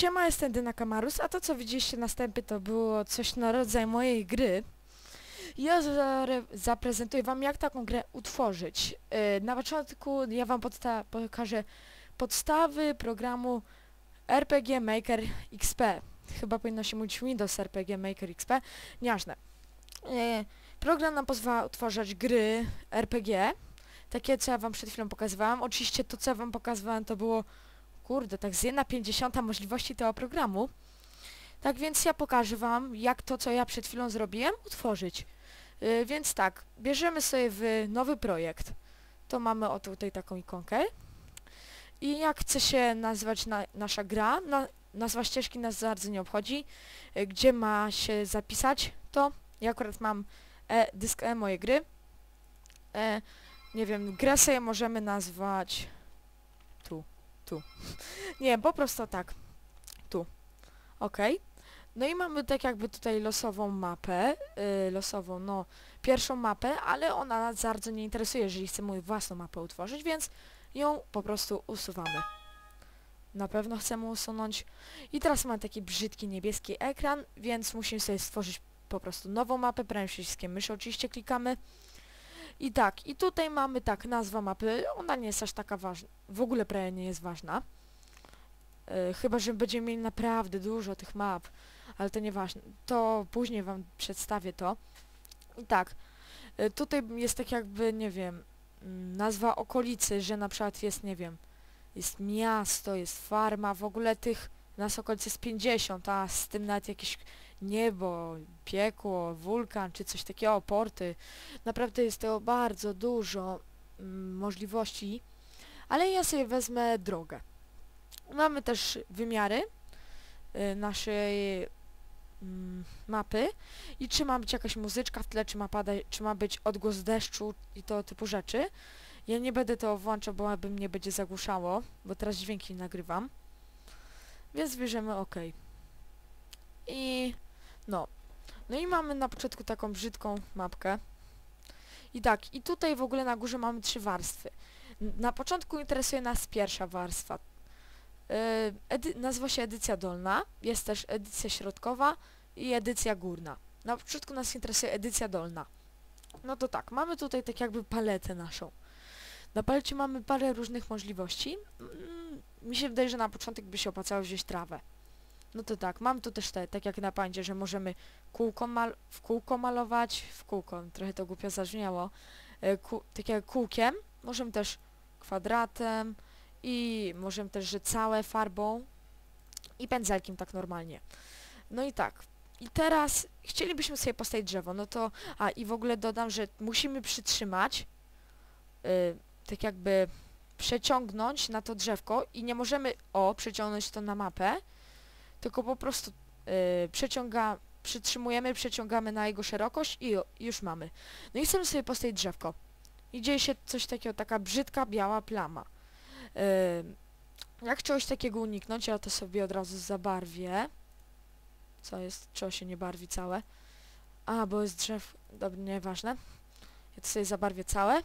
Siema, jestem Dyna Kamarus, a to co widzieliście na wstępie to było coś na rodzaj mojej gry. Ja zaprezentuję wam jak taką grę utworzyć. Yy, na początku ja wam podsta pokażę podstawy programu RPG Maker XP. Chyba powinno się mówić Windows RPG Maker XP. Nieważne. Yy, program nam pozwala utwarzać gry RPG. Takie co ja wam przed chwilą pokazywałam. Oczywiście to co ja wam pokazywałem to było Kurde, tak z 1,50 możliwości tego programu. Tak więc ja pokażę wam, jak to, co ja przed chwilą zrobiłem, utworzyć. Yy, więc tak, bierzemy sobie w nowy projekt. To mamy o tutaj taką ikonkę. I jak chce się nazywać na, nasza gra, na, nazwa ścieżki nas bardzo nie obchodzi. Yy, gdzie ma się zapisać, to ja akurat mam e, dysk E moje gry. E, nie wiem, grę sobie możemy nazwać tu. Nie, po prostu tak. Tu. Ok. No i mamy tak jakby tutaj losową mapę, yy, losową, no, pierwszą mapę, ale ona nas bardzo nie interesuje, jeżeli chcemy własną mapę utworzyć, więc ją po prostu usuwamy. Na pewno chcemy usunąć. I teraz mamy taki brzydki niebieski ekran, więc musimy sobie stworzyć po prostu nową mapę, prawym przyciskiem myszy oczywiście klikamy. I tak, i tutaj mamy tak, nazwa mapy, ona nie jest aż taka ważna, w ogóle prawie nie jest ważna. Yy, chyba, że będziemy mieli naprawdę dużo tych map, ale to nieważne, to później wam przedstawię to. I tak, yy, tutaj jest tak jakby, nie wiem, yy, nazwa okolicy, że na przykład jest, nie wiem, jest miasto, jest farma, w ogóle tych nas okolicy jest 50, a z tym nawet jakieś niebo, piekło, wulkan czy coś takiego, porty. Naprawdę jest to bardzo dużo mm, możliwości, ale ja sobie wezmę drogę. Mamy też wymiary y, naszej mm, mapy i czy ma być jakaś muzyczka w tle, czy ma, pada, czy ma być odgłos deszczu i to typu rzeczy. Ja nie będę to włączał, bo by mnie będzie zagłuszało, bo teraz dźwięki nagrywam. Więc bierzemy OK. I no. No i mamy na początku taką brzydką mapkę. I tak, i tutaj w ogóle na górze mamy trzy warstwy. Na początku interesuje nas pierwsza warstwa. Yy, nazywa się edycja dolna, jest też edycja środkowa i edycja górna. Na początku nas interesuje edycja dolna. No to tak, mamy tutaj tak jakby paletę naszą. Na palecie mamy parę różnych możliwości. Mi się wydaje, że na początek by się opłacało wziąć trawę. No to tak, mam tu też te, tak jak na pańcie, że możemy kółko mal w kółko malować, w kółko, trochę to głupio zabrzmiało, e, tak jak kółkiem, możemy też kwadratem i możemy też, że całe farbą i pędzelkiem tak normalnie. No i tak, i teraz chcielibyśmy sobie postawić drzewo, no to, a i w ogóle dodam, że musimy przytrzymać, yy, tak jakby przeciągnąć na to drzewko i nie możemy, o, przeciągnąć to na mapę, tylko po prostu yy, przeciąga, przytrzymujemy, przeciągamy na jego szerokość i, już mamy. No i chcemy sobie postawić drzewko. I dzieje się coś takiego, taka brzydka, biała plama. Yy, jak czegoś takiego uniknąć, ja to sobie od razu zabarwię. Co jest? Czego się nie barwi całe? A, bo jest drzew... Dobra, nieważne. Ja to sobie zabarwię całe. Yy,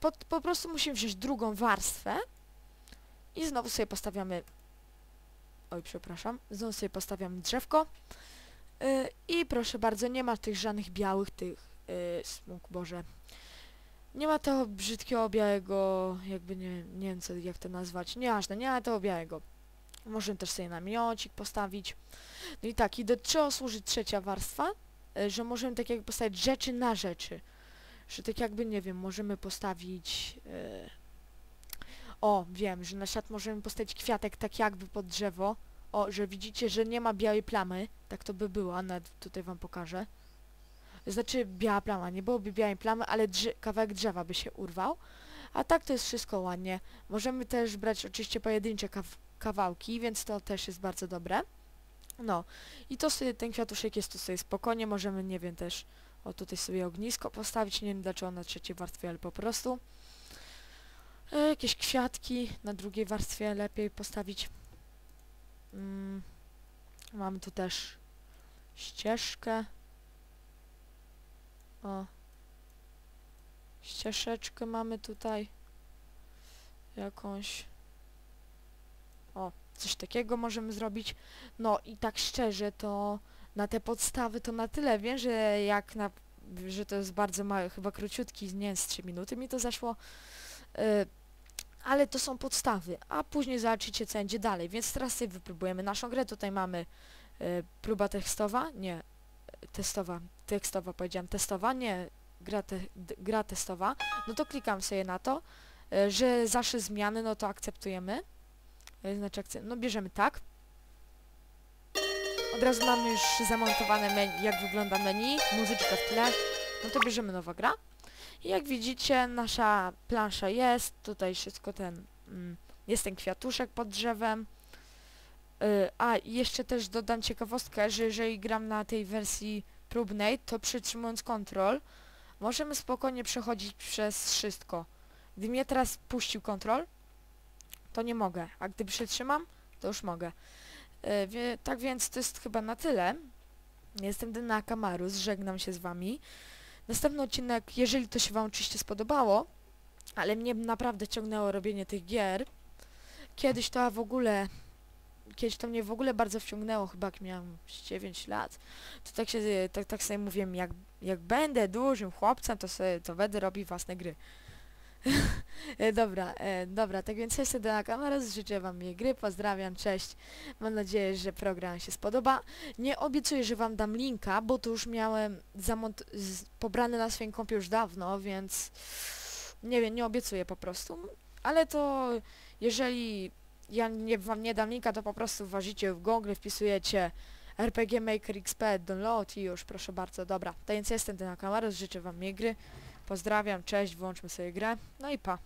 po, po prostu musimy wziąć drugą warstwę i znowu sobie postawiamy Oj, przepraszam. Znowu sobie postawiam drzewko. Yy, I proszę bardzo, nie ma tych żadnych białych tych yy, smug, Boże. Nie ma tego brzydkiego białego, jakby nie, nie wiem co, jak to nazwać, nieważne, nie ma tego białego. Możemy też sobie namiocik postawić. No i tak, i do czego służy trzecia warstwa? Yy, że możemy tak jakby postawić rzeczy na rzeczy. Że tak jakby, nie wiem, możemy postawić... o, wiem, że na świat możemy postawić kwiatek tak jakby pod drzewo. O, że widzicie, że nie ma białej plamy. Tak to by było, nawet tutaj wam pokażę. Znaczy biała plama, nie byłoby białej plamy, ale drze kawałek drzewa by się urwał. A tak to jest wszystko ładnie. Możemy też brać oczywiście pojedyncze kaw kawałki, więc to też jest bardzo dobre. No, i to sobie, ten kwiatuszek jest tu sobie spokojnie, możemy, nie wiem, też, o tutaj sobie ognisko postawić, nie wiem dlaczego na trzeciej warstwie, ale po prostu. Jakieś kwiatki na drugiej warstwie lepiej postawić. Mm, mamy tu też ścieżkę. O. Ścieżeczkę mamy tutaj. Jakąś. O, coś takiego możemy zrobić. No i tak szczerze to na te podstawy to na tyle wiem, że jak na, że to jest bardzo mały, chyba króciutki, nie z 3 minuty mi to zaszło. Y, ale to są podstawy, a później zobaczycie co będzie dalej, więc teraz sobie wypróbujemy naszą grę. Tutaj mamy y, próba tekstowa, nie, testowa, tekstowa powiedziałam, testowa, nie, gra, te, gra testowa. No to klikam sobie na to, y, że zawsze zmiany, no to akceptujemy. Y, Znaczy, akce- no bierzemy tak. Od razu mamy już zamontowane menu, jak wygląda menu, muzyczka w tle. No to bierzemy nowa gra. Jak widzicie, nasza plansza jest, tutaj wszystko ten, mm, jest ten kwiatuszek pod drzewem. Y, a, jeszcze też dodam ciekawostkę, że jeżeli gram na tej wersji próbnej, to przytrzymując kontrol, możemy spokojnie przechodzić przez wszystko. Gdy mnie teraz puścił kontrol, to nie mogę, a gdy przytrzymam, to już mogę. Y, tak więc to jest chyba na tyle. Jestem Dyna Kamarus, żegnam się z wami. Następny odcinek, jeżeli to się wam oczywiście spodobało, ale mnie naprawdę ciągnęło robienie tych gier. Kiedyś to w ogóle, kiedyś to mnie w ogóle bardzo wciągnęło, chyba jak miałem z 9 lat. To tak się, tak, tak sobie mówiłem, jak, jak będę dużym chłopcem, to sobie, to będę robił własne gry. E, dobra, e, dobra, tak więc jestem na kamerę, życzę wam miłej gry, pozdrawiam, cześć. Mam nadzieję, że program się spodoba. Nie obiecuję, że wam dam linka, bo to już miałem zamont pobrany na swoim kompie już dawno, więc nie wiem, nie obiecuję po prostu. Ale to jeżeli ja nie, wam nie dam linka, to po prostu wważycie w Google, wpisujecie RPG Maker XP download i już, proszę bardzo, dobra. To więc jestem ten na kamerę, życzę wam miłej gry. Pozdrawiam, cześć, włączmy sobie grę. No i pa.